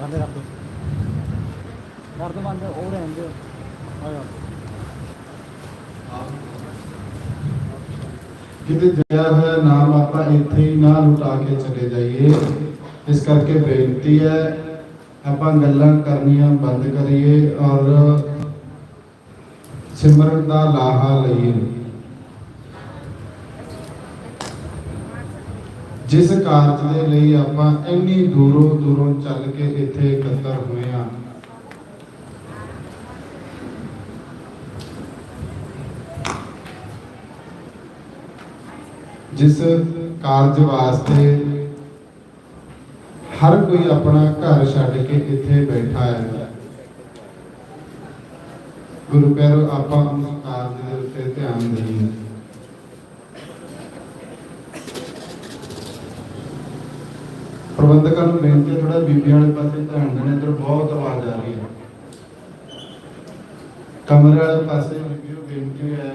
ਬੰਦ ਕਰ ਦੋ ਕਰ ਦੋ ਬੰਦ ਉਹ ਆਇਆ ਕਿਤੇ ਜਇਆ ਹੋਇਆ ਨਾਮ ਆਪਾਂ ਇੱਥੇ ਹੀ, ਨਾ ਲੁਟਾ ਕੇ ਚਲੇ ਜਾਈਏ। ਇਸ ਕਰਕੇ ਬੇਨਤੀ ਹੈ, ਆਪਾਂ ਗੱਲਾਂ ਕਰਨੀਆਂ ਬੰਦ ਕਰੀਏ ਔਰ ਸਿਮਰਨ ਦਾ ਲਾਹਾ ਲਈਏ। ਜਿਸ ਕਾਰਜ ਦੇ ਲਈ ਆਪਾਂ ਇੰਨੀ ਦੂਰੋਂ ਦੂਰੋਂ ਚੱਲ ਕੇ ਇੱਥੇ ਇਕੱਤਰ ਹੋਏ ਆ ਜਿਸ ਕਾਰਜ ਵਾਸਤੇ ਹਰ ਕੋਈ ਆਪਣਾ ਘਰ ਛੱਡ ਕੇ ਇੱਥੇ ਬੈਠਾ ਹੈ। ਗੁਰੂ ਪਿਆਰੋ, ਆਪਾਂ ਉਸ ਕਾਰਜ ਦੇ ਉੱਤੇ ਧਿਆਨ ਦੇਈਏ। ਪ੍ਰਬੰਧਕਾਂ ਨੂੰ ਬੇਨਤੀ ਥੋੜਾ ਬੀਬੀਆਂ ਵਾਲੇ ਪਾਸੇ ਧਿਆਨ ਦੇਣਾ, ਇੱਧਰ ਬਹੁਤ ਆਵਾਜ਼ ਆ ਰਹੀ ਹੈ। ਕਮਰੇ ਵਾਲੇ ਪਾਸੇ ਬੀਬੀਓ ਬੇਨਤੀ ਹੈ।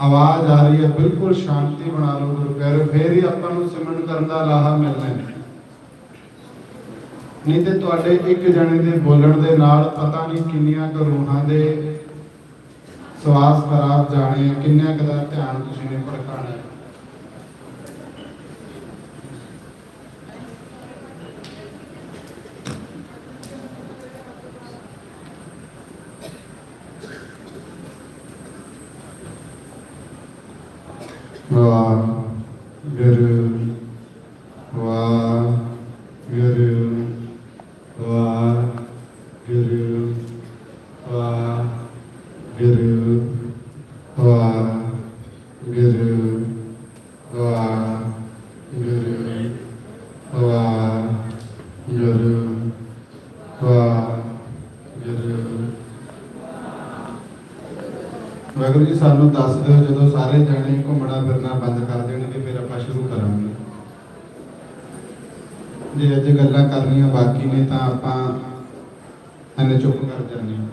ਆਵਾਜ਼ ਆ ਰਹੀ ਹੈ, ਬਿਲਕੁਲ ਸ਼ਾਂਤੀ ਬਣਾ ਲਓ ਗੁਰੂ ਕਹਿ ਰਹੇ ਫੇਰ ਹੀ ਆਪਾਂ ਨੂੰ ਸਿਮਰਨ ਕਰਨ ਦਾ ਲਾਹਾ ਮਿਲਣਾ ਹੈ। ਨਹੀਂ ਤੇ ਤੁਹਾਡੇ ਇੱਕ ਜਣੇ ਦੇ ਬੋਲਣ ਦੇ ਨਾਲ ਪਤਾ ਨਹੀਂ ਕਿੰਨੀਆਂ ਕੁ ਰੂਹਾਂ ਦੇ ਸਵਾਸ ਖਰਾਬ ਜਾਣੇ ਕਿੰਨਿਆਂ ਕੁ ਧਿਆਨ ਤੁਸੀਂ ਨੇ ਭੜਕਾਣਾ Lord. ਵਾਹਿਗੁਰੂ ਜੀ ਸਾਨੂੰ ਦੱਸ ਦਿਓ, ਜਦੋਂ ਸਾਰੇ ਜਾਣੇ ਘੁੰਮਣਾ ਫਿਰਨਾ ਬੰਦ ਕਰ ਦੇਣਗੇ, ਫਿਰ ਆਪਾਂ ਸ਼ੁਰੂ ਕਰਾਂਗੇ। ਜੇ ਅੱਜ ਗੱਲਾਂ ਕਰਨੀਆਂ ਬਾਕੀ ਨੇ ਤਾਂ ਆਪਾਂ ਇਹਨੇ ਚੁੱਪ ਕਰ ਜਾਂਦੇ ਹਾਂ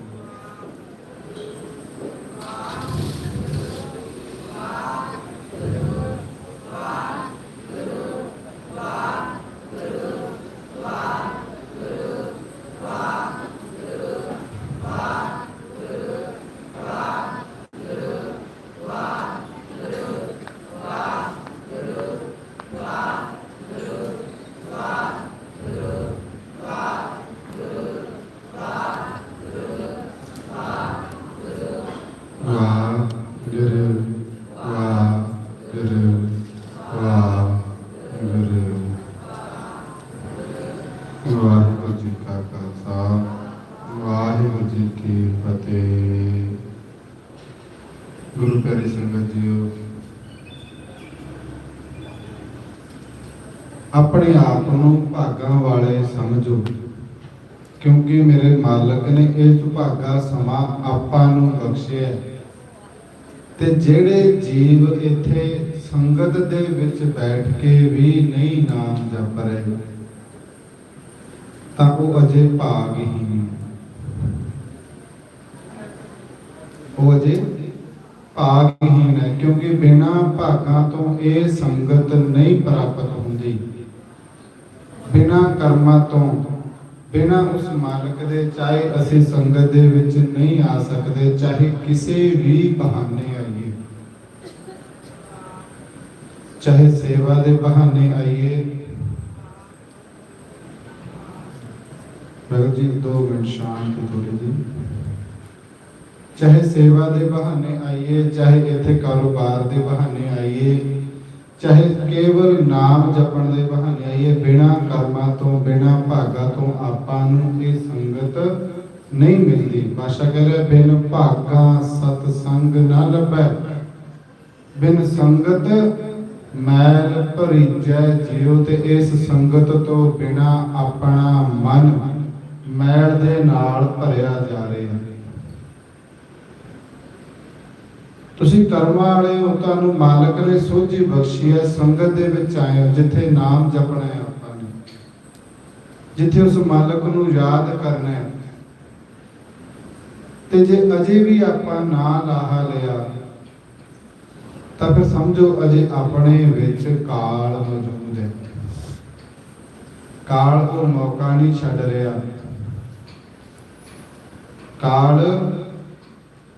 ਵਾਹਿਗੁਰੂ ਵਾਹਿਗੁਰੂ ਵਾਹਿਗੁਰੂ ਵਾਹਿਗੁਰੂ ਜੀ ਕਾ ਖਾਲਸਾ ਵਾਹਿਗੁਰੂ ਜੀ ਕੀ ਫਤਿਹ ਗੁਰੂ ਪਿਆਰੀ ਸੰਗਤ ਜੀਓ ਆਪਣੇ ਆਪ ਨੂੰ ਭਾਗਾਂ ਵਾਲੇ ਸਮਝੋ। ਕਿਉਂਕਿ ਮੇਰੇ ਮਾਲਕ ਨੇ ਇਹ ਸੁਭਾਗਾ ਸਮਾਂ ਆਪਾਂ ਨੂੰ ਬਖਸ਼ਿਆ ਤੇ ਜਿਹੜੇ ਜੀਵ ਇੱਥੇ ਸੰਗਤ ਦੇ ਵਿੱਚ ਬੈਠ ਕੇ ਵੀ ਨਹੀਂ ਨਾਮ ਜਪ ਰਹੇ, ਤਾਂ ਉਹ ਅਜੇ ਭਾਗਹੀਨ ਨੇ ਉਹ ਅਜੇ ਭਾਗਹੀਨ ਹੈ ਕਿਉਂਕਿ ਬਿਨਾਂ ਭਾਗਾਂ ਤੋਂ ਇਹ ਸੰਗਤ ਨਹੀਂ ਪ੍ਰਾਪਤ ਹੁੰਦੀ। ਬਿਨਾ ਕਰਮਾਂ ਤੋਂ, ਬਿਨਾ ਉਸ ਮਾਲਕ ਦੇ, ਚਾਹੇ ਅਸੀਂ ਸੰਗਤ ਦੇ ਵਿੱਚ ਨਹੀਂ ਆ ਸਕਦੇ, ਚਾਹੇ ਕਿਸੇ ਵੀ ਬਹਾਨੇ ਆਈਏ। ਚਾਹੇ ਸੇਵਾ ਦੇ ਬਹਾਨੇ ਆਈਏ। ਭਗਤ ਜੀ 2 ਮਿੰਟ ਸ਼ਾਂਤ ਥੋੜੀ ਜੀ ਚਾਹੇ ਸੇਵਾ ਦੇ ਬਹਾਨੇ ਆਈਏ, ਚਾਹੇ ਇੱਥੇ ਕਾਰੋਬਾਰ ਦੇ ਬਹਾਨੇ ਆਈਏ ਚਾਹੇ ਕੇਵਲ ਨਾਮ ਜਪਣ ਦੇ ਬਹਾਨੇ ਆਈਏ, ਬਿਨਾ ਕਰਮਾਂ ਤੋਂ, ਬਿਨਾ ਭਾਗਾ ਤੋਂ ਆਪਾਂ ਨੂੰ ਇਹ ਸੰਗਤ ਨਹੀਂ ਮਿਲਦੀ। ਬਾਸ਼ਾ ਕਹ ਰਿਹਾ, ਬਿਨ ਭਾਗਾ ਸਤ ਸੰਗ ਨਾ ਲੱਭੈ ਬਿਨ ਸੰਗਤ ਮੈਲ ਭਰੀਜੈ ਜਿਉ ਤੇ ਇਸ ਸੰਗਤ ਤੋਂ ਬਿਨਾ ਆਪਣਾ ਮਨ ਮੈਲ ਦੇ ਨਾਲ ਭਰਿਆ ਜਾ ਰਿਹਾ। ਤੁਸੀਂ ਕਰਮਾਂ ਵਾਲੇ ਹੋ, ਤੁਹਾਨੂੰ ਮਾਲਕ ਨੇ ਸੋਝੀ ਬਖਸ਼ੀ ਹੈ, ਸੰਗਤ ਦੇ ਵਿੱਚ ਆਏ ਹੋ, ਜਿੱਥੇ ਨਾਮ ਜਪਣਾ ਹੈ ਆਪਾਂ ਨੇ। ਜਿੱਥੇ ਉਸ ਮਾਲਕ ਨੂੰ ਯਾਦ ਕਰਨਾ ਹੈ। ਤੇ ਜੇ ਅਜੇ ਵੀ ਆਪਾਂ ਨਾ ਲਾਹਾ ਲਿਆ, ਤਾਂ ਫਿਰ ਸਮਝੋ ਅਜੇ ਆਪਣੇ ਵਿੱਚ ਕਾਲ ਮੌਜੂਦ ਹੈ। ਕਾਲ ਉਹ ਮੌਕਾ ਨਹੀਂ ਛੱਡ ਰਿਹਾ। ਕਾਲ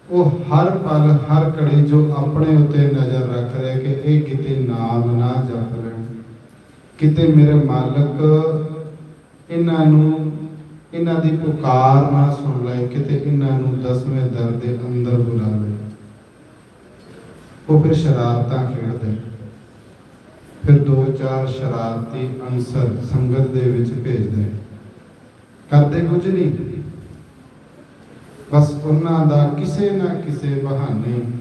ਉਹ ਹਰ ਪਲ, ਹਰ ਘੜੀ ਜੋ ਆਪਣੇ ਉੱਤੇ ਨਜ਼ਰ ਰੱਖ ਰਿਹਾ ਕਿ ਇਹ ਕਿਤੇ ਨਾਮ ਨਾ ਜਪ ਲੈਣ। ਕਿਤੇ ਮੇਰੇ ਮਾਲਕ ਇਹਨਾਂ ਨੂੰ, ਇਹਨਾਂ ਦੀ ਪੁਕਾਰ ਨਾ ਸੁਣ ਲੈ ਕਿਤੇ ਇਹਨਾਂ ਨੂੰ ਦਸਵੇਂ ਦਰ ਦੇ ਅੰਦਰ ਬੁਲਾ ਲੈ ਉਹ ਫਿਰ ਸ਼ਰਾਰਤਾਂ ਖੇਡਦੇ। ਫਿਰ ਦੋ ਚਾਰ ਸ਼ਰਾਰਤੀ ਅੰਸਰ ਸੰਗਤ ਦੇ ਵਿੱਚ ਭੇਜਦੇ। ਕਰਦੇ ਕੁਝ ਨਹੀਂ। ਬਸ ਉਹਨਾਂ ਦਾ ਕਿਸੇ ਨਾ ਕਿਸੇ ਬਹਾਨੇ,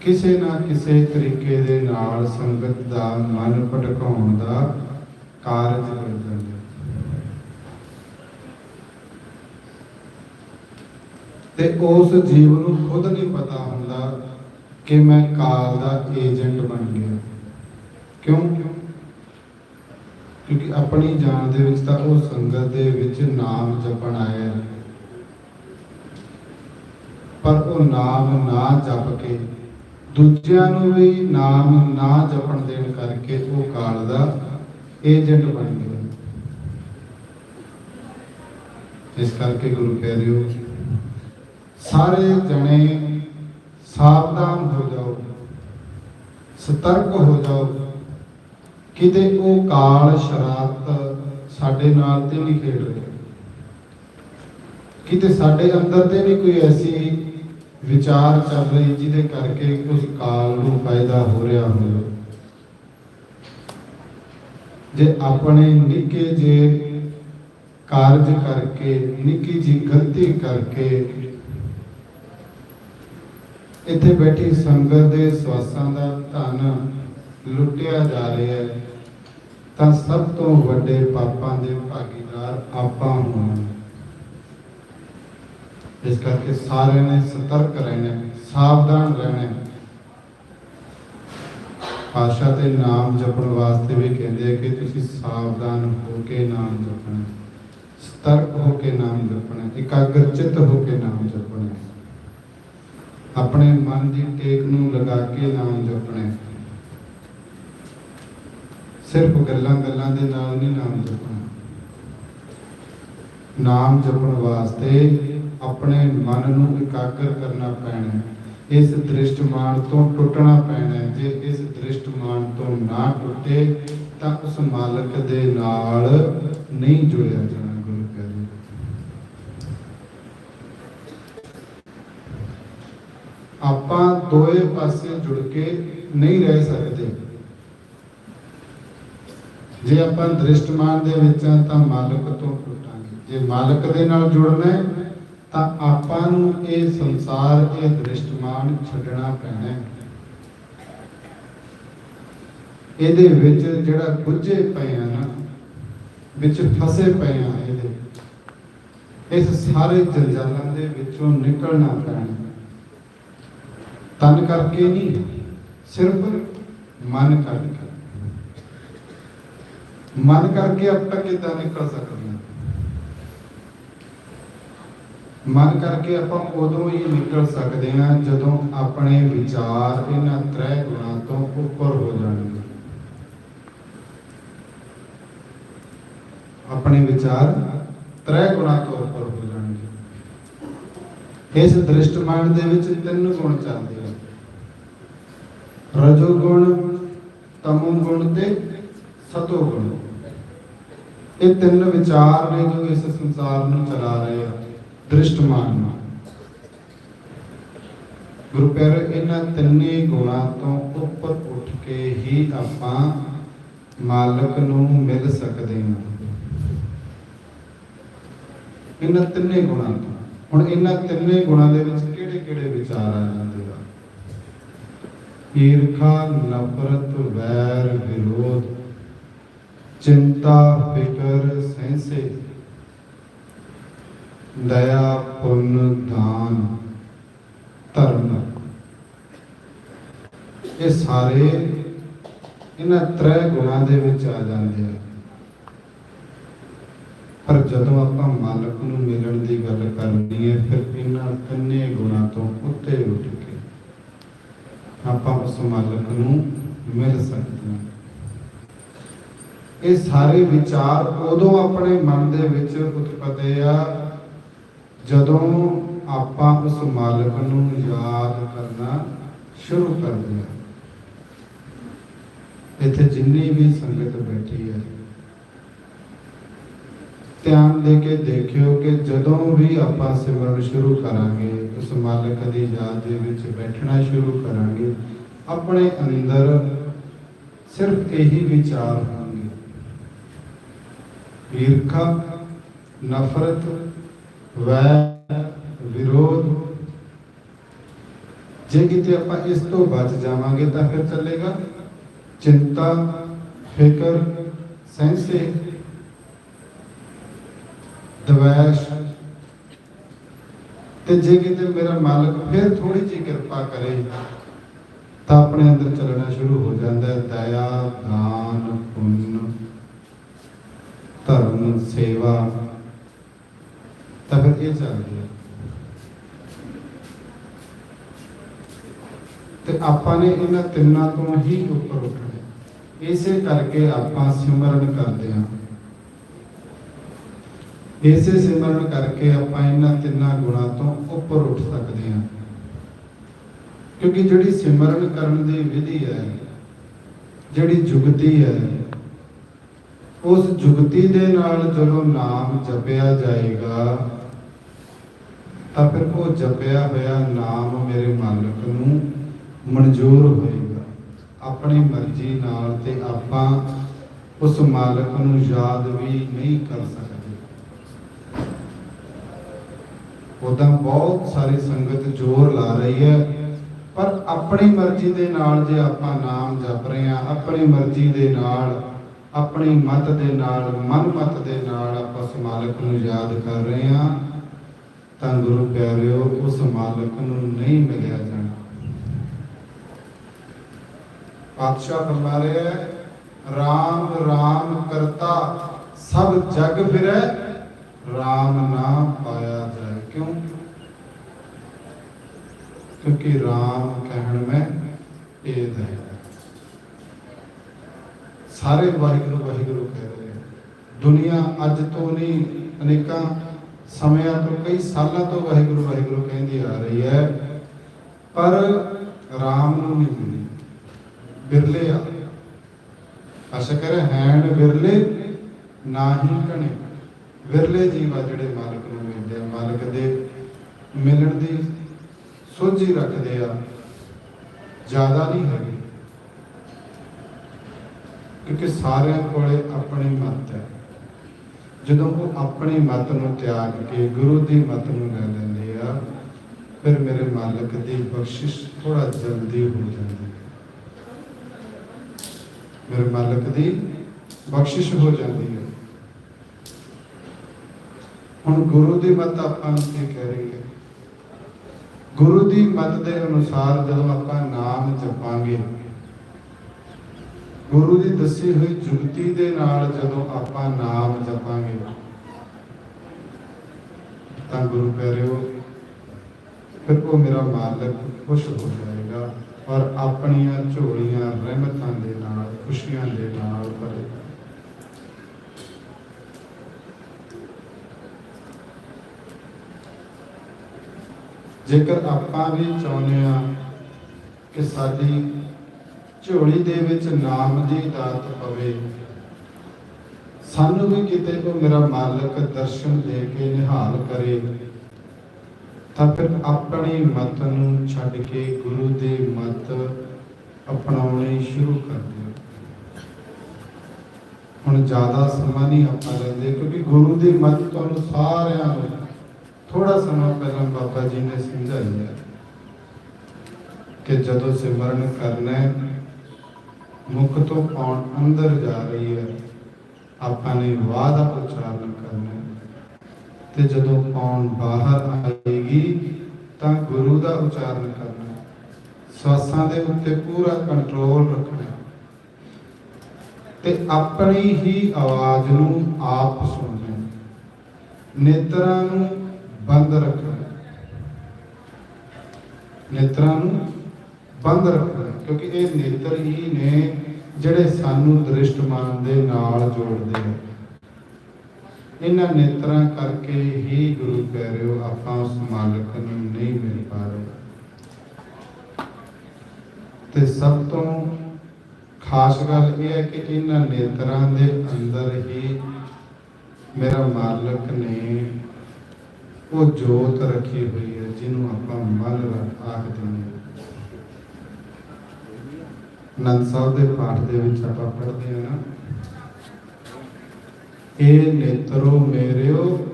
ਕਿਸੇ ਨਾ ਕਿਸੇ ਤਰੀਕੇ ਦੇ ਨਾਲ ਸੰਗਤ ਦਾ ਮਨ ਭਟਕਾਉਣ ਦਾ ਕਾਰਜ ਕਰਦੇ ਨੇ ਤੇ ਉਸ ਜੀਵ ਨੂੰ ਖੁਦ ਨਹੀਂ ਪਤਾ ਹੁੰਦਾ ਕਿ ਮੈਂ ਕਾਲ ਦਾ ਏਜੰਟ ਬਣ ਗਿਆ। ਕਿਉਂ? ਕਿਉਂਕਿ ਆਪਣੀ ਜਾਨ ਦੇ ਵਿੱਚ ਤਾਂ ਉਹ ਸੰਗਤ ਦੇ ਵਿੱਚ ਨਾਮ ਜਪਣ ਆਇਆ। ਹੈ। ਪਰ ਉਹ ਨਾਮ ਨਾ ਜਪ ਕੇ, ਦੂਜਿਆਂ ਨੂੰ ਵੀ ਨਾਮ ਨਾ ਜਪਣ ਦੇਣ ਕਰਕੇ ਉਹ ਕਾਲ ਦਾ ਏਜੰਟ ਬਣ ਗਿਆ। ਇਸ ਕਰਕੇ ਗੁਰੂ ਕਹਿ ਰਹੇ ਹੋ ਸਾਰੇ ਜਣੇ ਸਾਵਧਾਨ ਹੋ ਜਾਓ, ਸਤਰਕ ਹੋ ਜਾਓ। ਕਿਤੇ ਉਹ ਕਾਲ ਸ਼ਰਾਰਤ ਸਾਡੇ ਨਾਲ ਤੇ ਨਹੀਂ ਖੇਡ ਰਿਹਾ। ਕਿਤੇ ਸਾਡੇ ਅੰਦਰ ਤੇ ਵੀ ਕੋਈ ਐਸੀ ਵਿਚਾਰ ਚੱਲ ਰਹੀ, ਜਿਹਦੇ ਕਰਕੇ ਉਸ ਕਾਲ ਨੂੰ ਫਾਇਦਾ ਹੋ ਰਿਹਾ ਹੋਵੇ। ਜੇ ਆਪਣੇ ਨਿੱਕੇ ਜੇ ਕਾਰਜ ਕਰਕੇ, ਨਿੱਕੀ ਜੀ ਗਲਤੀ ਕਰਕੇ ਇੱਥੇ ਬੈਠੀ ਸੰਗਤ ਦੇ ਸਵਾਸਾਂ ਦਾ ਧਨ ਲੁੱਟਿਆ ਜਾ ਰਿਹਾ ਹੈ, ਤਾਂ ਸਭ ਤੋਂ ਵੱਡੇ ਪਾਪਾਂ ਦੇ ਭਾਗੀਦਾਰ ਆਪਾਂ ਹੋਵਾਂਗੇ। ਇਸ ਕਰਕੇ ਸਾਰਿਆਂ ਨੇ ਸਤਰਕ ਰਹਿਣਾ ਸਾਵਧਾਨ ਰਹਿਣਾ ਹੈ। ਤੇ ਨਾਮ ਜਪਣ ਵਾਸਤੇ ਵੀ ਕਹਿੰਦੇ ਆ ਕਿ ਤੁਸੀਂ ਸਾਵਧਾਨ ਹੋ ਕੇ ਨਾਮ ਜਪਣਾ ਹੈ। ਸਤਰਕ ਹੋ ਕੇ ਨਾਮ ਜਪਣਾ ਹੈ, ਹੋ ਕੇ ਨਾਮ ਜਪਣਾ ਆਪਣੇ ਮਨ ਦੀ ਟੇਕ ਨੂੰ ਲਗਾ ਕੇ ਨਾਮ ਜਪਣਾ ਸਿਰਫ ਗੱਲਾਂ ਗੱਲਾਂ ਦੇ ਨਾਲ ਨਹੀਂ ਨਾਮ ਜਪਣਾ ਨਾਮ ਜਪਣ ਵਾਸਤੇ ਆਪਣੇ ਮਨ ਨੂੰ ਇਕਾਗਰ ਕਰਨਾ ਪੈਣਾ ਹੈ। ਇਸ ਦ੍ਰਿਸ਼ਟਮਾਨ ਤੋਂ ਟੁੱਟਣਾ ਪੈਣਾ ਹੈ। ਜੇ ਇਸ ਦ੍ਰਿਸ਼ਟਮਾਨ ਤੋਂ ਨਾ ਟੁੱਟੇ, ਤਾਂ ਉਸ ਮਾਲਕ ਦੇ ਨਾਲ ਨਹੀਂ ਜੁੜਿਆ ਜਾਣਾ ਗੁਰੂ ਕਹਿੰਦੇ ਆਪਾਂ ਦੋਏ ਪਾਸੇ ਜੁੜ ਕੇ ਨਹੀਂ ਰਹਿ ਸਕਦੇ ਜੇ ਆਪਾਂ ਦ੍ਰਿਸ਼ਟਮਾਨ ਦੇ ਵਿੱਚ ਹਾਂ, ਤਾਂ ਮਾਲਕ ਤੋਂ ਜੇ ਮਾਲਕ ਦੇ ਨਾਲ ਜੁੜਨਾ ਤਾਂ ਆਪਾਂ ਨੂੰ ਇਹ ਸੰਸਾਰ, ਇਹ ਦ੍ਰਿਸ਼ਟਮਾਨ ਛੱਡਣਾ ਪੈਣਾ ਹੈ। ਇਹਦੇ ਵਿੱਚ ਜਿਹੜਾ ਗੁੱਝੇ ਪਏ ਆ ਨਾ, ਵਿੱਚ ਫਸੇ ਪਏ ਆ ਇਹਦੇ, ਇਸ ਸਾਰੇ ਜਲਜ਼ਾਲਾਂ ਦੇ ਵਿੱਚੋਂ ਨਿਕਲਣਾ ਪੈਣਾ। ਤਨ ਕਰਕੇ ਨਹੀਂ, ਸਿਰਫ ਮਨ ਕਰਕੇ। ਮਨ ਕਰਕੇ ਆਪਾਂ ਕਿਦਾਂ ਨਿਕਲ ਸਕਦੇ ਹਾਂ ਮਨ ਕਰਕੇ ਆਪਾਂ ਉਦੋਂ ਹੀ ਨਿਕਲ ਸਕਦੇ ਹਾਂ ਜਦੋਂ ਆਪਣੇ ਵਿਚਾਰ ਇਹਨਾਂ ਤ੍ਰੈ ਗੁਣਾਂ ਤੋਂ ਉੱਪਰ ਹੋ ਜਾਣਗੇ। ਆਪਣੇ ਵਿਚਾਰ ਤ੍ਰੈ ਗੁਣਾਂ ਤੋਂ ਉੱਪਰ ਹੋ ਜਾਣਗੇ। ਇਸ ਦ੍ਰਿਸ਼ਟਮਾਨ ਦੇ ਵਿੱਚ ਤਿੰਨ ਗੁਣ ਚੱਲਦੇ ਹਨ ਰਜੋ ਗੁਣ, ਤਮੋ ਗੁਣ ਤੇ ਸਤੋ ਗੁਣ। ਇਹ ਤਿੰਨ ਵਿਚਾਰ ਨੇ ਜੋ ਇਸ ਸੰਸਾਰ ਨੂੰ ਚਲਾ ਰਹੇ ਆ। ਦ੍ਰਿਸ਼ਟਮਾਨ ਨਾਲ ਗੁਰੂ ਪਿਆਰੇ, ਇਹਨਾਂ ਤਿੰਨੇ ਗੁਣਾਂ ਤੋਂ ਉੱਪਰ ਉੱਠ ਕੇ ਹੀ ਆਪਾਂ ਮਾਲਕ ਨੂੰ ਮਿਲ ਸਕਦੇ ਹਾਂ। ਇਹਨਾਂ ਤਿੰਨੇ ਗੁਣਾਂ ਤੋਂ। ਹੁਣ ਇਹਨਾਂ ਤਿੰਨੇ ਗੁਣਾਂ ਦੇ ਵਿੱਚ ਕਿਹੜੇ ਕਿਹੜੇ ਵਿਚਾਰ ਆ ਜਾਂਦੇ ਆ? ਈਰਖਾ, ਨਫ਼ਰਤ, ਵੈਰ, ਵਿਰੋਧ, ਚਿੰਤਾ, ਫਿਕਰ, ਸਹਿਸੇ। ਦਇਆ, ਪੁੰਨ, ਦਾਨ, ਧਰਮ। ਇਹ ਸਾਰੇ ਇਹਨਾਂ ਤ੍ਰੈ ਗੁਣਾਂ ਦੇ ਵਿੱਚ ਆ ਜਾਂਦੇ ਆ। ਪਰ ਜਦੋਂ ਆਪਾਂ ਮਾਲਕ ਨੂੰ ਮਿਲਣ ਦੀ ਗੱਲ ਕਰਨੀ ਹੈ, ਫਿਰ ਇਹਨਾਂ ਤਿੰਨੇ ਗੁਣਾਂ ਤੋਂ ਉੱਤੇ ਉੱਠ ਕੇ ਆਪਾਂ ਉਸ ਮਾਲਕ ਨੂੰ ਮਿਲ ਸਕਦੇ ਹਾਂ। ਇਹ ਸਾਰੇ ਵਿਚਾਰ ਉਦੋਂ ਆਪਣੇ ਮਨ ਦੇ ਵਿੱਚ ਉਤਪਦੇ ਆ ਜਦੋਂ ਆਪਾਂ ਉਸ ਮਾਲਕ ਨੂੰ ਯਾਦ ਕਰਨਾ ਸ਼ੁਰੂ ਕਰਦੇ ਹਾਂ। ਇੱਥੇ ਜਿੰਨੀ ਵੀ ਸੰਗਤ ਬੈਠੀ ਹੈ, ਧਿਆਨ ਦੇ ਕੇ ਦੇਖਿਓ ਕਿ ਜਦੋਂ ਵੀ ਆਪਾਂ ਸਿਮਰਨ ਸ਼ੁਰੂ ਕਰਾਂਗੇ, ਉਸ ਮਾਲਕ ਦੀ ਯਾਦ ਦੇ ਵਿੱਚ ਬੈਠਣਾ ਸ਼ੁਰੂ ਕਰਾਂਗੇ, ਆਪਣੇ ਅੰਦਰ ਸਿਰਫ ਇਹੀ ਵਿਚਾਰ ਹੋਣਗੇ। ਈਰਖਾ, ਨਫ਼ਰਤ ਵੈਰ ਵਿਰੋਧ। ਜੇ ਕਿਤੇ ਆਪਾਂ ਇਸ ਤੋਂ ਬਚ ਜਾਵਾਂਗੇ ਤਾਂ ਫਿਰ ਚੱਲੇਗਾ ਚਿੰਤਾ, ਫਿਕਰ ਸੈਂਸੇ ਦਵੈਸ਼। ਤੇ ਜੇ ਕਿਤੇ ਮੇਰਾ ਮਾਲਕ ਫਿਰ ਥੋੜੀ ਜਿਹੀ ਕਿਰਪਾ ਕਰੇ, ਤਾਂ ਆਪਣੇ ਅੰਦਰ ਚੱਲਣਾ ਸ਼ੁਰੂ ਹੋ ਜਾਂਦਾ ਹੈ। ਦਇਆ, ਦਾਨ, ਪੁੰਨ, ਧਰਮ, ਸੇਵਾ। ਤਾਂ ਫਿਰ ਇਹ ਚੱਲਦੀ ਹੈ। ਤੇ ਆਪਾਂ ਨੇ ਇਹਨਾਂ ਤਿੰਨਾਂ ਤੋਂ ਹੀ ਉੱਪਰ ਉੱਠਣਾ ਇਸੇ ਕਰਕੇ ਆਪਾਂ ਸਿਮਰਨ ਕਰਦੇ ਹਾਂ। ਇਸੇ ਸਿਮਰਨ ਕਰਕੇ ਆਪਾਂ ਇਹਨਾਂ ਤਿੰਨਾਂ ਗੁਣਾਂ ਤੋਂ ਉੱਪਰ ਉੱਠ ਸਕਦੇ ਹਾਂ। ਕਿਉਂਕਿ ਜਿਹੜੀ ਸਿਮਰਨ ਕਰਨ ਦੀ ਵਿਧੀ ਹੈ, ਜਿਹੜੀ ਜੁਗਤੀ ਹੈ, ਉਸ ਜੁਗਤੀ ਦੇ ਨਾਲ ਜਦੋਂ ਨਾਮ ਜਪਿਆ ਜਾਏਗਾ ਤਾਂ ਫਿਰ ਉਹ ਜਪਿਆ ਹੋਇਆ ਨਾਮ ਮੇਰੇ ਮਾਲਕ ਨੂੰ ਮਨਜ਼ੂਰ ਹੋਏਗਾ। ਆਪਣੀ ਮਰਜ਼ੀ ਨਾਲ ਤੇ ਆਪਾਂ ਉਸ ਮਾਲਕ ਨੂੰ ਯਾਦ ਵੀ ਨਹੀਂ ਕਰ ਸਕਦੇ। ਉਦਾਂ ਬਹੁਤ ਸਾਰੀ ਸੰਗਤ ਜ਼ੋਰ ਲਾ ਰਹੀ ਹੈ, ਪਰ ਆਪਣੀ ਮਰਜ਼ੀ ਦੇ ਨਾਲ ਜੇ ਆਪਾਂ ਨਾਮ ਜਪ ਰਹੇ ਹਾਂ, ਆਪਣੀ ਮਰਜ਼ੀ ਦੇ ਨਾਲ, ਆਪਣੀ ਮਤ ਦੇ ਨਾਲ ਮਨ ਮਤ ਦੇ ਨਾਲ ਆਪਾਂ ਉਸ ਮਾਲਕ ਨੂੰ ਯਾਦ ਕਰ ਰਹੇ ਹਾਂ ਤਾਂ ਗੁਰੂ ਪਿਆਰਿਓ ਉਸ ਮਾਲਕ ਨੂੰ ਨਹੀਂ ਮਿਲਿਆ ਜਾਣਾ। ਪਾਤਸ਼ਾਹ ਫਰਮਾ ਰਿਹਾ ਹੈ RAM RAM ਕਰਤਾ, ਸਭ ਜਗ ਫਿਰੈ RAM ਨਾ ਪਾਇਆ ਜਾਏ। ਕਿਉਂ? ਕਿਉਂਕਿ RAM ਕਹਿਣ ਮੈਂ ਏਦ ਹੈ ਸਾਰੇ ਵਾਹਿਗੁਰੂ ਵਾਹਿਗੁਰੂ ਕਹਿ ਰਹੇ ਆ ਦੁਨੀਆ ਅੱਜ ਤੋਂ ਨਹੀਂ, ਅਨੇਕਾਂ ਸਮਿਆਂ ਤੋਂ, ਕਈ ਸਾਲਾਂ ਤੋਂ ਵਾਹਿਗੁਰੂ ਵਾਹਿਗੁਰੂ ਕਹਿੰਦੀ ਆ ਰਹੀ ਹੈ, ਪਰ ਰਾਮ ਨੂੰ ਨਹੀਂ ਮਿਲੀ। ਬਿਰਲੇ ਆ। ਅਸਾ ਕਰ ਹੈਂਡ ਬਿਰਲੇ, ਨਾਹੀ ਕਣੇ। ਵਿਰਲੇ ਜੀਵ ਆ ਜਿਹੜੇ ਮਾਲਕ ਨੂੰ ਮਿਲਦੇ ਆ, ਮਾਲਕ ਦੇ ਮਿਲਣ ਦੀ ਸੋਝੀ ਰੱਖਦੇ ਆ। ਜ਼ਿਆਦਾ ਨਹੀਂ ਹੈਗੇ। ਕਿਉਂਕਿ ਸਾਰਿਆਂ ਕੋਲੇ ਆਪਣੀ ਮੱਤ ਹੈ। ਜਦੋਂ ਉਹ ਆਪਣੀ ਮਤ ਨੂੰ ਤਿਆਗ ਕੇ ਗੁਰੂ ਦੀ ਮਤ ਨੂੰ ਲੈ ਲੈਂਦੇ ਆ, ਫਿਰ ਮੇਰੇ ਮਾਲਕ ਦੀ ਬਖਸ਼ਿਸ਼ ਥੋੜਾ ਜਲਦੀ ਹੋ ਜਾਂਦੀ ਹੈ। ਮੇਰੇ ਮਾਲਕ ਦੀ ਬਖਸ਼ਿਸ਼ ਹੋ ਜਾਂਦੀ ਹੈ। ਹੁਣ ਗੁਰੂ ਦੀ ਮਤ ਆਪਾਂ ਨੂੰ ਕੀ ਕਹਿ ਰਹੀ ਹੈ? ਗੁਰੂ ਦੀ ਮਤ ਦੇ ਅਨੁਸਾਰ ਜਦੋਂ ਆਪਾਂ ਨਾਮ ਜਪਾਂਗੇ ਗੁਰੂ ਦੀ ਦੱਸੀ ਹੋਈ ਜੁਗਤੀ ਦੇ ਨਾਲ ਜਦੋਂ ਆਪਾਂ ਨਾਮ ਜਪਾਂਗੇ, ਤਾਂ ਗੁਰੂ ਪਿਆਰਿਓ, ਫਿਰ ਉਹ ਮੇਰਾ ਮਾਲਕ ਖੁਸ਼ ਹੋ ਜਾਏਗਾ ਔਰ ਆਪਣੀਆਂ ਝੋਲੀਆਂ ਰਹਿਮਤਾਂ ਦੇ ਨਾਲ, ਖੁਸ਼ੀਆਂ ਦੇ ਨਾਲ ਭਰੇ। ਜੇਕਰ ਆਪਾਂ ਵੀ ਚਾਹੁੰਦੇ ਆ ਕਿ ਸਾਡੀ ਝੋਲੀ ਦੇ ਵਿੱਚ ਨਾਮ ਦੀ ਦਾਤ ਪਵੇ। ਸਾਨੂੰ ਵੀ ਕਿਤੇ ਕੋ ਮੇਰਾ ਮਾਲਕ ਦਰਸ਼ਨ ਦੇ ਕੇ ਨਿਹਾਲ ਕਰੇ। ਤਾਂ ਫਿਰ ਆਪਣੀ ਮਤ ਨੂੰ ਛੱਡ ਕੇ ਗੁਰੂ ਦੀ ਮਤ ਅਪਣਾਉਣੀ ਸ਼ੁਰੂ ਕਰ ਦਿਓ। ਹੁਣ ਜ਼ਿਆਦਾ ਸਮਾਂ ਨਹੀਂ ਆਪਾਂ ਲੈਂਦੇ, ਕਿਉਂਕਿ ਗੁਰੂ ਦੀ ਮਤ ਤੁਹਾਨੂੰ ਸਾਰਿਆਂ ਨੂੰ ਥੋੜਾ ਸਮਾਂ ਪਹਿਲਾਂ ਬਾਬਾ ਜੀ ਨੇ ਸਮਝਾਈ ਕਿ ਜਦੋਂ ਸਿਮਰਨ ਕਰਨਾ ਮੁਖ ਤੋਂ ਪਾਉਣ ਅੰਦਰ ਜਾ ਰਹੀ ਹੈ? ਆਪਾਂ ਨੇ ਵਾਹ ਦਾ ਉਚਾਰਨ ਕਰਨਾ ਤੇ ਜਦੋਂ ਪਾਉਣ ਬਾਹਰ ਆਏਗੀ, ਤਾਂ ਗੁਰੂ ਦਾ ਉਚਾਰਨ ਕਰਨਾ ਸਵਾਸਾਂ ਦੇ ਉੱਤੇ ਪੂਰਾ ਕੰਟਰੋਲ ਰੱਖਣਾ ਤੇ ਆਪਣੀ ਹੀ ਆਵਾਜ਼ ਨੂੰ ਆਪ ਸੁਣਨਾ ਨੇਤਰਾਂ ਨੂੰ ਬੰਦ ਰੱਖਣਾ ਹੈ। ਨੇਤਰਾਂ ਨੂੰ ਬੰਦ ਰੱਖਣਾ ਕਿਉਂਕਿ ਇਹ ਨੇਤਰ ਹੀ ਨੇ ਜਿਹੜੇ ਸਾਨੂੰ ਦ੍ਰਿਸ਼ਟਮਾਨ ਦੇ ਨਾਲ ਜੋੜਦੇ ਨੇ। ਇਹਨਾਂ ਨੇਤਰਾਂ ਕਰਕੇ ਹੀ ਗੁਰੂ ਕਹਿ ਰਹੇ ਹੋ, ਆਪਾਂ ਉਸ ਮਾਲਕ ਨੂੰ ਨਹੀਂ ਮਿਲ ਪਾ ਰਹੇ। ਤੇ ਸਭ ਤੋਂ ਖਾਸ ਗੱਲ ਇਹ ਹੈ ਕਿ ਇਹਨਾਂ ਨੇਤਰਾਂ ਦੇ ਅੰਦਰ ਹੀ ਮੇਰਾ ਮਾਲਕ ਨੇ ਉਹ ਜੋਤ ਰੱਖੀ ਹੋਈ ਹੈ, ਜਿਹਨੂੰ ਆਪਾਂ ਮਨ ਆਖਦੇ ਹਾਂ। ਨੰਦ ਸਾਹਿਬ ਦੇ ਪਾਠ ਦੇ ਵਿੱਚ ਆਪਾਂ ਪੜ੍ਹਦੇ ਹਾਂ। ਨਾ ਨੇਤਰੋ ਮੇਰਿਓ,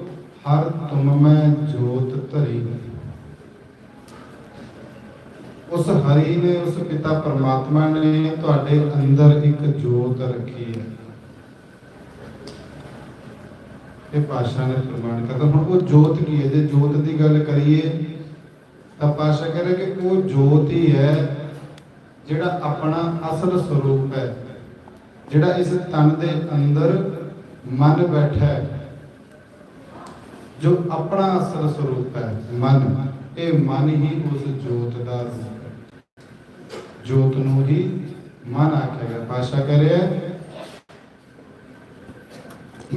ਹਰ ਤੁਮ ਮੈਂ ਜੋਤ ਧਰੀ। ਉਸ ਹਰੀ ਨੇ ਉਸ ਪਿਤਾ ਪਰਮਾਤਮਾ ਨੇ ਤੁਹਾਡੇ ਅੰਦਰ ਇੱਕ ਜੋਤ ਰੱਖੀ ਹੈ। ਇਹ ਪਾਸ਼ਾ ਨੇ ਪ੍ਰਮਾਣ ਕਰਦਾ ਹੁਣ ਉਹ ਜੋਤ ਕੀ ਹੈ? ਜੇ ਜੋਤ ਦੀ ਗੱਲ ਕਰੀਏ, ਤਾਂ ਪਾਸ਼ਾ ਕਹ ਰਿਹਾ ਕਿ ਉਹ ਜੋਤ ਹੀ ਹੈ। ਜਿਹੜਾ ਆਪਣਾ ਅਸਲ ਸਰੂਪ ਹੈ, ਜਿਹੜਾ ਇਸ ਤਨ ਦੇ ਅੰਦਰ ਮਨ ਬੈਠਾ ਹੈ, ਜੋ ਆਪਣਾ ਅਸਲ ਸਰੂਪ ਹੈ, ਮਨ, ਇਹ ਮਨ ਹੀ ਉਸ ਜੋਤ ਦਾ ਰੂਪ ਹੈ। ਜੋਤ ਨੂੰ ਹੀ ਮਨ ਆਖਿਆ ਗਿਆ। ਪਾਸ਼ਾ ਕਹ ਰਿਹਾ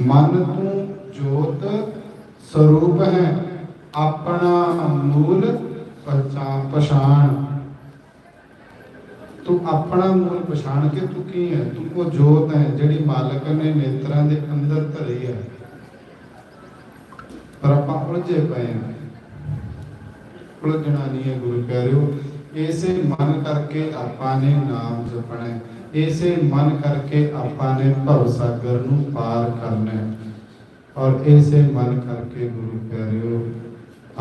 ਮਨ ਤੂੰ ਜੋਤ ਸਰੂਪ ਹੈ, ਆਪਣਾ ਮੂਲ ਪਛਾਣ ਪਛਾਣ। ਤੂੰ ਆਪਣਾ ਮੂਲ ਪਛਾਣ ਕੇ ਤੂੰ ਕੀ ਹੈ? ਤੂੰ ਉਹ ਜੋਤ ਹੈ ਜਿਹੜੀ ਮਾਲਕ ਨੇ ਨੇਤਰਾਂ ਦੇ ਅੰਦਰ ਧਰੀ ਹੈ। ਪਰ ਆਪਾਂ ਉਲਝੇ ਪਏ ਹਾਂ। ਉਲਝਣਾ ਨਹੀਂ ਹੈ ਗੁਰੂ ਕਹਿ ਇਸੇ ਮਨ ਕਰਕੇ ਆਪਾਂ ਨੇ ਨਾਮ ਜਪਣਾ ਹੈ। ਇਸੇ ਮਨ ਕਰਕੇ ਆਪਾਂ ਨੇ ਭਵ ਸਾਗਰ ਨੂੰ ਪਾਰ ਕਰਨਾ ਹੈ। ਔਰ ਇਸੇ ਮਨ ਕਰਕੇ ਗੁਰੂ ਕਹਿ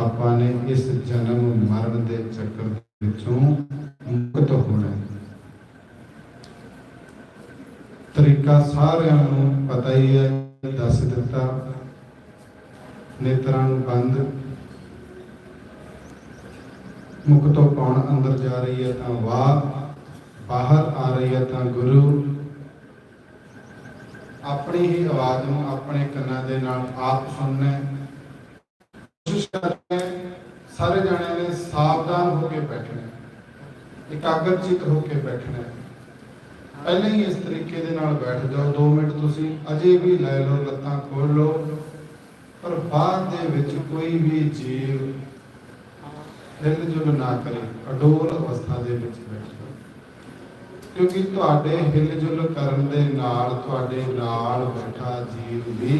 ਆਪਾਂ ਨੇ ਇਸ ਜਨਮ ਮਰਨ ਦੇ ਚੱਕਰ ਵਿੱਚੋਂ ਮੁਕਤ ਹੋਣਾ ਹੈ। ਤਰੀਕਾ ਸਾਰਿਆਂ ਨੂੰ ਪਤਾ ਹੀ ਹੈ, ਦੱਸ ਦਿੱਤਾ। ਨੇਤਰਾਂ ਨੂੰ ਬੰਦ। ਮੁਖ ਤੋਂ ਪਾਉਣ ਅੰਦਰ ਜਾ ਰਹੀ ਹੈ ਤਾਂ ਵਾਹ, ਬਾਹਰ ਆ ਰਹੀ ਹੈ ਤਾਂ ਗੁਰੂ। ਆਪਣੀ ਹੀ ਆਵਾਜ਼ ਨੂੰ ਆਪਣੇ ਕੰਨਾਂ ਦੇ ਨਾਲ ਆਪ ਸੁਣਨਾ ਕੋਸ਼ਿਸ਼ ਕਰਨਾ ਸਾਰੇ ਜਾਣਿਆਂ ਨੇ ਸਾਵਧਾਨ ਹੋ ਕੇ ਬੈਠਣਾ ਇਕਾਗਰਚਿਤ ਹੋ ਕੇ ਬੈਠਣਾ ਪਹਿਲਾਂ ਹੀ ਇਸ ਤਰੀਕੇ ਦੇ ਨਾਲ ਬੈਠ ਜਾਓ 2 ਮਿੰਟ ਤੁਸੀਂ, ਅਜੇ ਵੀ ਲੈ ਲਓ, ਲੱਤਾਂ ਖੋਲ ਲਓ, ਪਰ ਬਾਅਦ ਦੇ ਵਿੱਚ ਕੋਈ ਵੀ ਜੀਵ ਹਿਲ ਜੁਲ ਨਾ ਕਰੇ, ਅਡੋਲ ਅਵਸਥਾ ਦੇ ਵਿੱਚ ਬੈਠੋ ਕਿਉਂਕਿ ਤੁਹਾਡੇ ਹਿਲ ਜੁਲ ਕਰਨ ਦੇ ਨਾਲ ਤੁਹਾਡੇ ਨਾਲ ਬੈਠਾ ਜੀਵ ਵੀ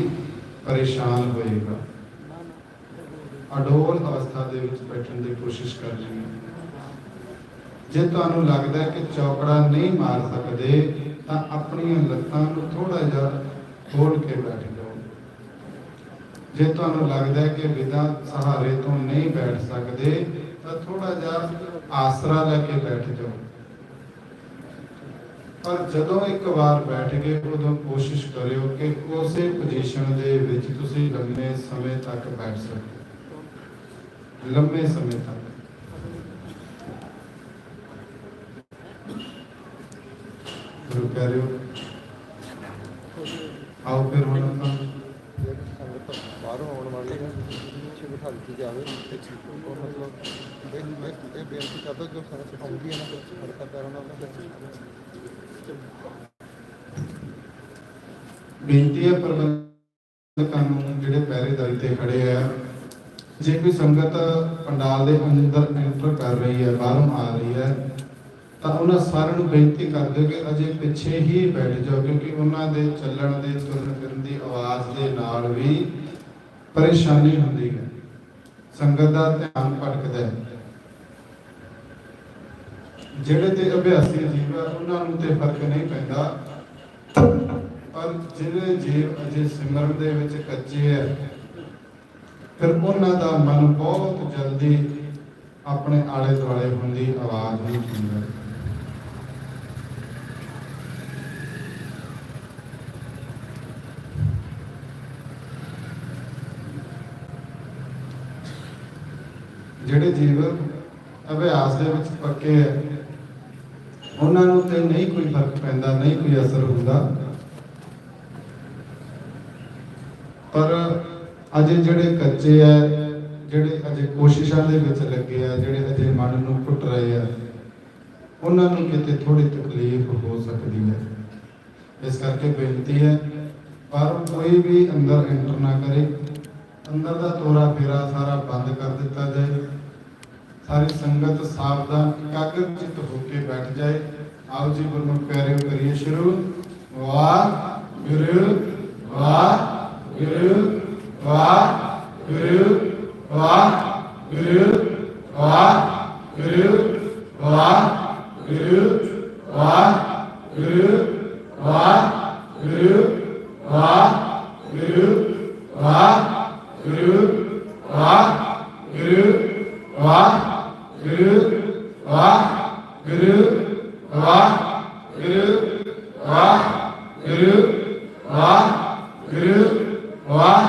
ਪਰੇਸ਼ਾਨ ਹੋਏਗਾ। ਅਡੋਲ ਅਵਸਥਾ ਦੇ ਵਿੱਚ ਬੈਠਣ ਦੀ ਕੋਸ਼ਿਸ਼ ਕਰਨੀ ਹੈ ਜੇ ਤੁਹਾਨੂੰ ਲੱਗਦਾ ਕਿ ਚੌਕੜਾ ਨਹੀਂ ਮਾਰ ਸਕਦੇ, ਤਾਂ ਆਪਣੀਆਂ ਲੱਤਾਂ ਨੂੰ ਥੋੜਾ ਜਿਹਾ ਖੋਲ ਕੇ ਬੈਠ ਜਾਓ। ਜੇ ਤੁਹਾਨੂੰ ਲੱਗਦਾ ਕਿ ਬਿਨਾਂ ਸਹਾਰੇ ਤੋਂ ਨਹੀਂ ਬੈਠ ਸਕਦੇ, ਤਾਂ ਥੋੜਾ ਜਿਹਾ ਆਸਰਾ ਲੈ ਕੇ ਬੈਠ ਜਾਓ। ਪਰ ਜਦੋਂ ਇੱਕ ਵਾਰ ਬੈਠ ਗਏ ਉਦੋਂ ਕੋਸ਼ਿਸ਼ ਕਰਿਓ ਕਿ ਉਸੇ ਪੋਜੀਸ਼ਨ ਦੇ ਵਿੱਚ ਤੁਸੀਂ ਲੰਮੇ ਸਮੇਂ ਤੱਕ ਬੈਠ ਸਕੋ। ਲੰਮੇ ਸਮੇਂ ਤੱਕ। ਗੁਰੂ ਹੋ ਆਓ ਫਿਰ ਹੁਣ ਆਪਾਂ। ਸੰਗਤ ਬਾਹਰੋਂ ਆਉਣ ਵਾਲੀ ਹੈ ਪਿੱਛੇ ਬਿਠਾ ਦਿੱਤੀ ਜਾਵੇ। ਉਹ ਮਤਲਬ ਇਹ ਮੈਂ ਇਹ ਬੇਨਤੀ ਕਰਦਾ ਜੋ ਸੰਗਤ ਆਉਂਦੀ ਹੈ ਨਾ ਹਰਕਤ ਕਰਨ ਨਾਲ ਬੇਨਤੀ ਹੈ ਪ੍ਰਬੰਧਕਾਂ ਨੂੰ ਜਿਹੜੇ ਪਹਿਰੇਦਾਰੀ ਤੇ ਖੜੇ ਆ ਜੇ ਕੋਈ ਸੰਗਤ ਪੰਡਾਲ ਦੇ ਅੰਦਰ ਐਂਟਰ ਕਰ ਰਹੀ ਹੈ ਬਾਹਰੋਂ ਆ ਰਹੀ ਹੈ ਤਾਂ ਉਹਨਾਂ ਸਾਰਿਆਂ ਨੂੰ ਬੇਨਤੀ ਕਰਦੇ ਦਿਓ ਕਿ ਅਜੇ ਪਿੱਛੇ ਹੀ ਬੈਠ ਜਾਓ, ਕਿਉਂਕਿ ਉਹਨਾਂ ਦੇ ਚੱਲਣ ਦੇ, ਤੁਰਨ ਫਿਰਨ ਦੀ ਆਵਾਜ਼ ਦੇ ਨਾਲ ਵੀ ਪਰੇਸ਼ਾਨੀ ਹੁੰਦੀ ਹੈ। ਸੰਗਤ ਦਾ ਧਿਆਨ ਭਟਕਦਾ ਹੈ। ਜਿਹੜੇ ਤੇ ਅਭਿਆਸੀ ਜੀਵ ਆ, ਉਹਨਾਂ ਨੂੰ ਤੇ ਫ਼ਰਕ ਨਹੀਂ ਪੈਂਦਾ। ਪਰ ਜਿਹੜੇ ਜੀਵ ਅਜੇ ਸਿਮਰਨ ਦੇ ਵਿੱਚ ਕੱਚੇ ਹੈ ਫਿਰ ਉਹਨਾਂ ਦਾ ਮਨ ਬਹੁਤ ਜਲਦੀ ਆਪਣੇ ਆਲੇ ਦੁਆਲੇ ਹੁੰਦੀ ਆਵਾਜ਼ ਨੂੰ ਸੁਣਦਾ ਹੈ। ਜਿਹੜੇ ਜੀਵਨ ਅਭਿਆਸ ਦੇ ਵਿੱਚ ਪੱਕੇ ਹੈ, ਉਹਨਾਂ ਨੂੰ ਤੇ ਨਹੀਂ ਕੋਈ ਫ਼ਰਕ ਪੈਂਦਾ, ਨਹੀਂ ਕੋਈ ਅਸਰ ਹੁੰਦਾ। ਪਰ ਅਜੇ ਜਿਹੜੇ ਕੱਚੇ ਆ ਜਿਹੜੇ ਅਜੇ ਕੋਸ਼ਿਸ਼ਾਂ ਦੇ ਵਿੱਚ ਲੱਗੇ ਆ ਜਿਹੜੇ ਅਜੇ ਮਨ ਨੂੰ ਘੁੱਟ ਰਹੇ ਆ ਉਹਨਾਂ ਨੂੰ ਕਿਤੇ ਥੋੜੀ ਤਕਲੀਫ ਹੋ ਸਕਦੀ ਹੈ। ਇਸ ਕਰਕੇ ਬੇਨਤੀ ਹੈ, ਪਰ ਕੋਈ ਵੀ ਅੰਦਰ ਐਂਟਰ ਨਾ ਕਰੇ। ਅੰਦਰ ਦਾ ਤੋਰਾ ਫੇਰਾ ਸਾਰਾ ਬੰਦ ਕਰ ਦਿੱਤਾ ਜਾਏ। ਸਾਰੀ ਸੰਗਤ ਸਾਵਧਾਨ ਇਕਾਗਰਚਿਤ ਹੋ ਕੇ ਬੈਠ ਜਾਏ ਆਓ ਜੀ ਗੁਰਮੁਖ ਪਿਆਰਿਓ ਕਰੀਏ ਸ਼ੁਰੂ ਵਾਹ ਗੁਰੂ ਵਾਹ ਗੁਰੂ ਵਾਹ ਗੁਰੂ ਵਾਹ ਗੁਰੂ ਵਾਹ ਗੁਰੂ ਵਾਹ ਗੁਰੂ ਵਾਹ ਗੁਰੂ ਵਾਹ ਗੁਰੂ ਵਾਹ ਗੁਰੂ ਵਾਹ ਗੁਰੂ ਵਾਹ ਗੁਰੂ ਵਾਹ gırı, vah, gırı, vah, gırı, vah, gırı, vah, gırı, vah,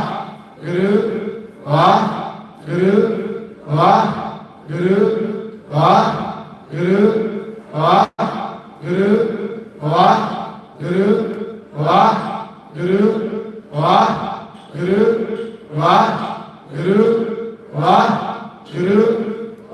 gırı, vah, gırı, vah, gırı, vah, gırı, vah, gırı, vah, gırı, vah, gırı, vah, gırı, vah, gırı, vah, gırı,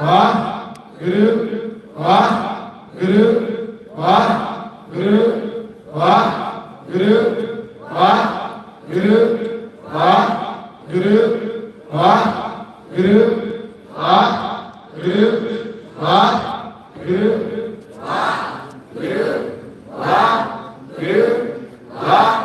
와, 그르, 와, 그르, 와, 그르, 와, 그르, 와, 그르, 와, 그르, 와, 그르, 와, 그르, 와, 그르, 와, 그르, 와, 그르, 와,